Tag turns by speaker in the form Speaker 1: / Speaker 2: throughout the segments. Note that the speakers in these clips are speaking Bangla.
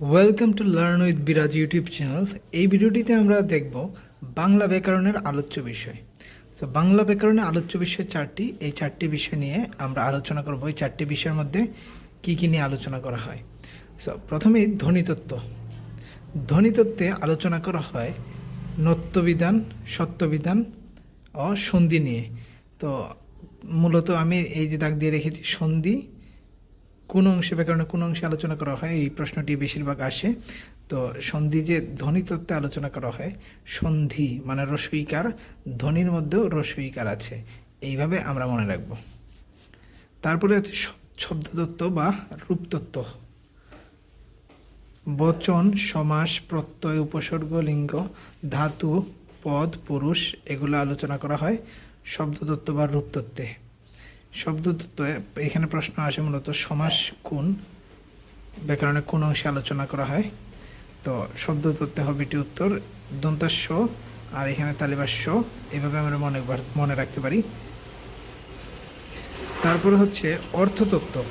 Speaker 1: Welcome to learn with Biraj YouTube channel এই ভিডিওটিতে আমরা দেখব বাংলা ব্যাকরণের আলোচ্য বিষয়। সো বাংলা ব্যাকরণের আলোচ্য বিষয় চারটি। এই চারটি বিষয় নিয়ে আমরা আলোচনা করব। এই চারটি বিষয়ের মধ্যে কী কী নিয়ে আলোচনা করা হয়। সো প্রথমেই ধ্বনিতত্ত্ব। ধ্বনিতত্ত্বে আলোচনা করা হয় নত্যবিধান, সত্যবিধান ও সন্ধি নিয়ে। তো, মূলত আমি এই যে দাগ দিয়ে রেখেছি সন্ধি কোন অংশে ব্যাকরণে কোন অংশে আলোচনা করা হয়, এই প্রশ্নটি বেশিরভাগ আসে। তো সন্ধি যে ধ্বনিতত্ত্বে আলোচনা করা হয়, সন্ধি মানে রসইকার, ধ্বনির মধ্যেও রসইকার আছে। এইভাবে আমরা মনে রাখব। তারপরে শ- শব্দতত্ত্ব বা রূপতত্ত্ব। বচন, সমাস, প্রত্যয়, উপসর্গ, লিঙ্গ, ধাতু, পদ, পুরুষ, এগুলো আলোচনা করা হয় শব্দতত্ত্ব বা রূপতত্ত্বে। শব্দতত্ত্ব এখানে প্রশ্ন আসে মূলত সমাস কোন ব্যাকরণে কোন অংশে আলোচনা করা হয়। তো শব্দতত্ত্বে হবে এটি উত্তর, দন্তাস্য, আর এখানে তালিবাস্য, এভাবে আমরা মনে মনে রাখতে পারি। তারপরে হচ্ছে অর্থতত্ত্ব।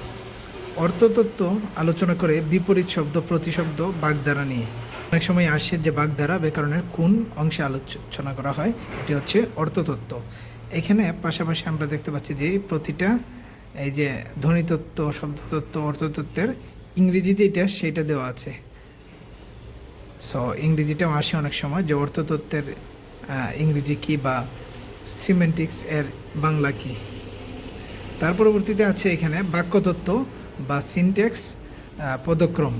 Speaker 1: অর্থতত্ত্ব আলোচনা করে বিপরীত শব্দ, প্রতিশব্দ, বাগধারা নিয়ে। অনেক সময় আসে যে বাগধারা ব্যাকরণের কোন অংশে আলোচনা করা হয়, এটি হচ্ছে অর্থতত্ত্ব। এখানে পাশাপাশি আমরা দেখতে পাচ্ছি যে প্রতিটা, এই যে ধ্বনিতত্ত্ব, শব্দতত্ত্ব, অর্থতত্ত্বের ইংরেজি যেটা সেটা দেওয়া আছে। সো ইংরেজিটাও আসে অনেক সময় যে অর্থতত্ত্বের ইংরেজি কি বা সিমেন্টিক্স এর বাংলা কি। তার পরবর্তীতে আছে এখানে বাক্যতত্ত্ব বা সিনটেক্স পদক্রম।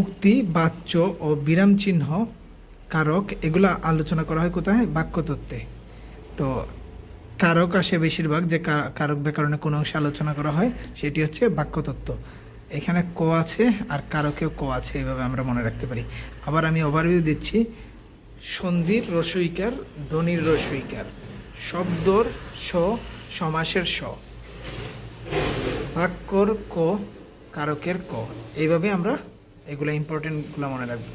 Speaker 1: উক্তি, বাচ্য ও বিরাম চিহ্ন, কারক, এগুলো আলোচনা করা হয় কোথায়? বাক্যতত্ত্বে। তো কারক আসে বেশিরভাগ, যে কারক ব্যাকরণে কোনো অংশে আলোচনা করা হয়, সেটি হচ্ছে বাক্যতত্ত্ব। এখানে ক আছে আর কারকেও ক আছে এইভাবে আমরা মনে রাখতে পারি। আবার আমি ওভারভিউ দিচ্ছি। সন্ধির রসইকার, ধ্বনির রসইকার। শব্দর স, সমাসের স। বাক্যর ক, কারকের ক। এইভাবে আমরা এগুলো ইম্পর্টেন্টগুলো মনে রাখব।